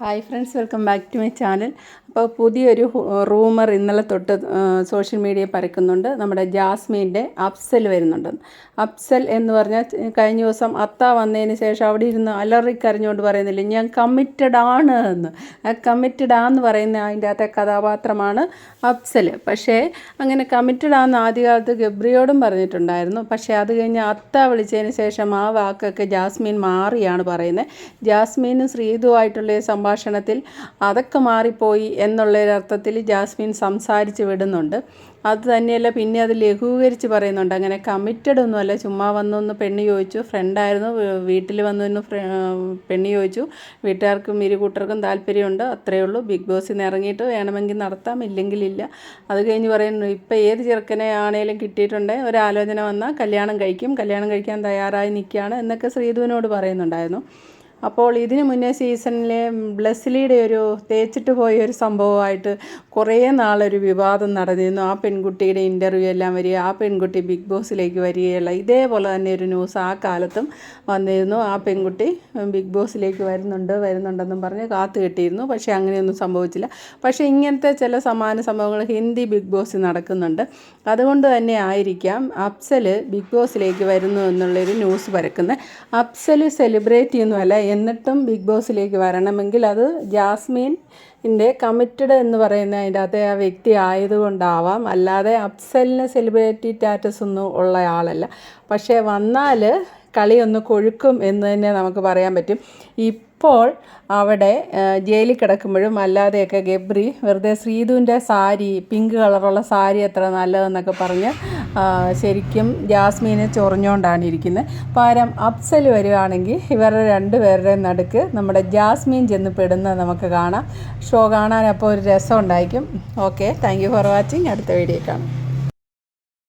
Hi friends welcome back to my channel അപ്പോൾ പുതിയൊരു rumour ഇന്നലെ തൊട്ട് സോഷ്യൽ മീഡിയ പരക്കുന്നുണ്ട്. നമ്മുടെ ജാസ്മീന്റെ അപ്സൽ വരുന്നുണ്ട്. അപ്സൽ എന്ന് പറഞ്ഞാൽ കഴിഞ്ഞ ദിവസം അത്ത വന്നതിന് ശേഷം അവിടെ ഇരുന്ന് അലറി കരഞ്ഞുകൊണ്ട് പറയുന്നില്ല ഞാൻ കമ്മിറ്റഡ് ആണ് എന്ന്. ആ കമ്മിറ്റഡ് ആന്ന് പറയുന്ന അതിന്റെ അകത്തെ കഥാപാത്രമാണ് അപ്സൽ പക്ഷേ അങ്ങനെ കമ്മിറ്റഡ് ആന്ന് ആദ്യകാലത്ത് ഗബ്രിയോടും പറഞ്ഞിട്ടുണ്ടായിരുന്നു. പക്ഷേ അത് കഴിഞ്ഞ് അത്ത വിളിച്ചതിന് ശേഷം ആ വാക്കൊക്കെ ജാസ്മീൻ മാറിയാണ് പറയുന്നത്. ജാസ്മീനും ശ്രീതുമായിട്ടുള്ള ഈ സംഭാഷണത്തിൽ അതൊക്കെ മാറിപ്പോയി എന്നുള്ളൊരർത്ഥത്തിൽ ജാസ്മിൻ സംസാരിച്ച് വിടുന്നുണ്ട്. അത് തന്നെയല്ല പിന്നെ അത് ലഘൂകരിച്ച് പറയുന്നുണ്ട്. അങ്ങനെ കമ്മിറ്റഡ് ഒന്നുമല്ല ചുമ്മാ വന്നൊന്ന് പെണ്ണ് ചോദിച്ചു. ഫ്രണ്ടായിരുന്നു വീട്ടിൽ വന്നൊന്ന് പെണ്ണ് ചോദിച്ചു. വീട്ടുകാർക്കും ഇരു കൂട്ടർക്കും താല്പര്യമുണ്ട്. അത്രയേ ഉള്ളൂ. ബിഗ് ബോസിൽ നിന്ന് ഇറങ്ങിയിട്ട് വേണമെങ്കിൽ നടത്താം. ഇല്ലെങ്കിൽ ഇല്ല. അത് കഴിഞ്ഞ് പറയുന്നു ഇപ്പം ഏത് ചെറുക്കനെ ആണേലും കിട്ടിയിട്ടുണ്ടെങ്കിൽ ഒരാലോചന വന്നാൽ കല്യാണം കഴിക്കും. കല്യാണം കഴിക്കാൻ തയ്യാറായി നിൽക്കുകയാണ് എന്നൊക്കെ ശ്രീധുവിനോട് പറയുന്നുണ്ടായിരുന്നു. അപ്പോൾ ഇതിനു മുന്നേ സീസണിലെ ബ്ലെസ്ലിയുടെ ഒരു തേച്ചിട്ട് പോയ ഒരു സംഭവമായിട്ട് കുറേ നാളൊരു വിവാദം നടന്നിരുന്നു. ആ പെൺകുട്ടിയുടെ ഇന്റർവ്യൂ എല്ലാം വരിക ആ പെൺകുട്ടി ബിഗ് ബോസിലേക്ക് വരികയുള്ള ഇതേപോലെ തന്നെ ഒരു ന്യൂസ് ആ കാലത്തും വന്നിരുന്നു. ആ പെൺകുട്ടി ബിഗ് ബോസിലേക്ക് വരുന്നുണ്ട് വരുന്നുണ്ടെന്നും പറഞ്ഞ് കാത്തു കെട്ടിയിരുന്നു. പക്ഷേ അങ്ങനെയൊന്നും സംഭവിച്ചില്ല. പക്ഷേ ഇങ്ങനത്തെ ചില സമാന സംഭവങ്ങൾ ഹിന്ദി ബിഗ് ബോസിൽ നടക്കുന്നുണ്ട്. അതുകൊണ്ട് തന്നെ ആയിരിക്കാം അഫ്സൽ ബിഗ് ബോസിലേക്ക് വരുന്നു എന്നുള്ളൊരു ന്യൂസ് പരക്കുന്നത്. അഫ്സൽ സെലിബ്രേറ്റ് ചെയ്യുന്നു ചെയ്യുന്നതല്ല എന്നിട്ടും ബിഗ് ബോസിലേക്ക് വരണമെങ്കിൽ അത് ജാസ്മിൻ ന്റെ കമ്മിറ്റഡ് എന്ന് പറയുന്ന അതിന്റെ അകത്തെ ആ വ്യക്തി ആയതുകൊണ്ടാവാം. അല്ലാതെ അപ്സലിന് സെലിബ്രിറ്റി സ്റ്റാറ്റസ് ഒന്നും ഉള്ള ആളല്ല. പക്ഷേ വന്നാൽ കളി ഒന്ന് കൊഴുക്കും എന്ന് തന്നെ നമുക്ക് പറയാൻ പറ്റും. ഇപ്പോൾ അവിടെ ജയിലിൽ കിടക്കുമ്പോഴും അല്ലാതെയൊക്കെ ഗബ്രി വെറുതെ ശ്രീധുവിന്റെ സാരി പിങ്ക് കളറുള്ള സാരി എത്ര നല്ലതെന്നൊക്കെ പറഞ്ഞ് ശരിക്കും ജാസ്മീനെ ചൊറിഞ്ഞുകൊണ്ടാണ് ഇരിക്കുന്നത് പകരം അപ്സൽ വരികയാണെങ്കിൽ ഇവരുടെ രണ്ടുപേരുടെ നടുക്ക് നമ്മുടെ ജാസ്മീൻ ചെന്ന് പെടുന്നത് നമുക്ക് കാണാം. ഷോ കാണാൻ അപ്പോൾ ഒരു രസം ഉണ്ടായിരിക്കും okay thank you for watching അടുത്ത വീഡിയോ കാണാം.